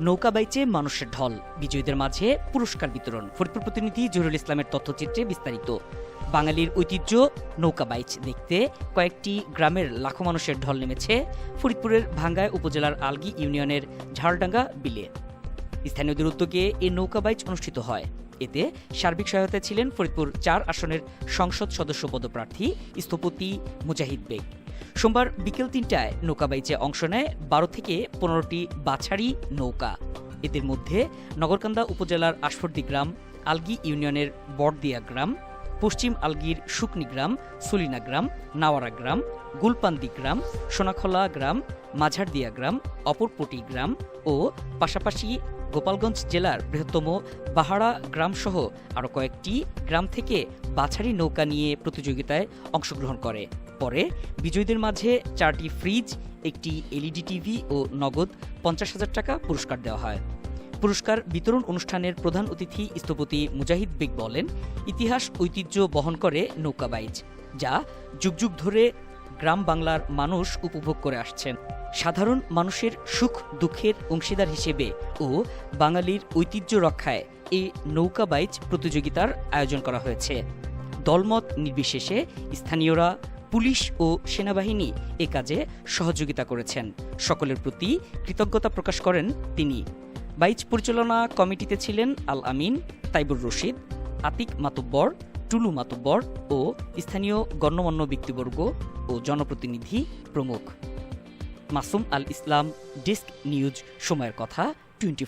নৌকা বাইচে মানুষের ঢল। বিজয়ীদের মাঝে পুরস্কার বিতরণ। ফরিদপুর প্রতিনিধি জহুরুল ইসলামের তথ্যচিত্রে বিস্তারিত। বাঙালির ঐতিহ্য নৌকা বাইচ দেখতে কয়েকটি গ্রামের লাখো মানুষের ঢল নেমেছে ফরিদপুরের ভাঙ্গায় উপজেলার আলগি ইউনিয়নের ঝাড়ডাঙ্গা বিলে। স্থানীয়দের উদ্যোগে এই নৌকা বাইচ অনুষ্ঠিত হয়। এতে সার্বিক সহায়তায় ছিলেন ফরিদপুর চার আসনের সংসদ সদস্য পদপ্রার্থী স্থপতি মুজাহিদ বেগ। সোমবার বিকেল তিনটায় নৌকা বাইচে অংশ নেয় বারো থেকে পনেরোটি বাছারি নৌকা। এদের মধ্যে নগরকান্দা উপজেলার আশফর্দি গ্রাম, আলগি ইউনিয়নের বড়দিয়া গ্রাম, পশ্চিম আলগির শুকনি গ্রাম, সুলিনা গ্রাম, নাওয়ারা গ্রাম, গুলপান্দি গ্রাম, সোনাখলা গ্রাম, মাঝারদিয়া গ্রাম, অপরপটি গ্রাম ও পাশাপাশি গোপালগঞ্জ জেলার বৃহত্তম বাহারা গ্রামসহ আরও কয়েকটি গ্রাম থেকে বাছারি নৌকা নিয়ে প্রতিযোগিতায় অংশগ্রহণ করে। পরে বিজয়ীদের মাঝে চারটি ফ্রিজ, একটি এলইডি টিভি ও নগদ পঞ্চাশ হাজার টাকা পুরস্কার দেওয়া হয়। পুরস্কার বিতরণ অনুষ্ঠানের প্রধান অতিথি স্থপতি মুজাহিদ বেগ বলেন, ইতিহাস ঐতিহ্য বহন করে নৌকা বাইচ, যা যুগ যুগ ধরে গ্রাম বাংলার মানুষ উপভোগ করে আসছেন। সাধারণ মানুষের সুখ দুঃখের অংশীদার হিসেবে ও বাঙালির ঐতিহ্য রক্ষায় এই নৌকা বাইচ প্রতিযোগিতার আয়োজন করা হয়েছে। দলমত নির্বিশেষে স্থানীয়রা, পুলিশ ও সেনাবাহিনী এ কাজে সহযোগিতা করেছেন। সকলের প্রতি কৃতজ্ঞতা প্রকাশ করেন তিনি। বাইচ পরিচালনা কমিটিতে ছিলেন আল আমিন, তাইবুর রশিদ, আতিক মাতব্বর, টুলু মাতুব্বর ও স্থানীয় গণ্যমান্য ব্যক্তিবর্গ ও জনপ্রতিনিধি প্রমুখ। মাসুম আল ইসলাম ডিস্ক নিউজ সময়ের কথা টোয়েন্টি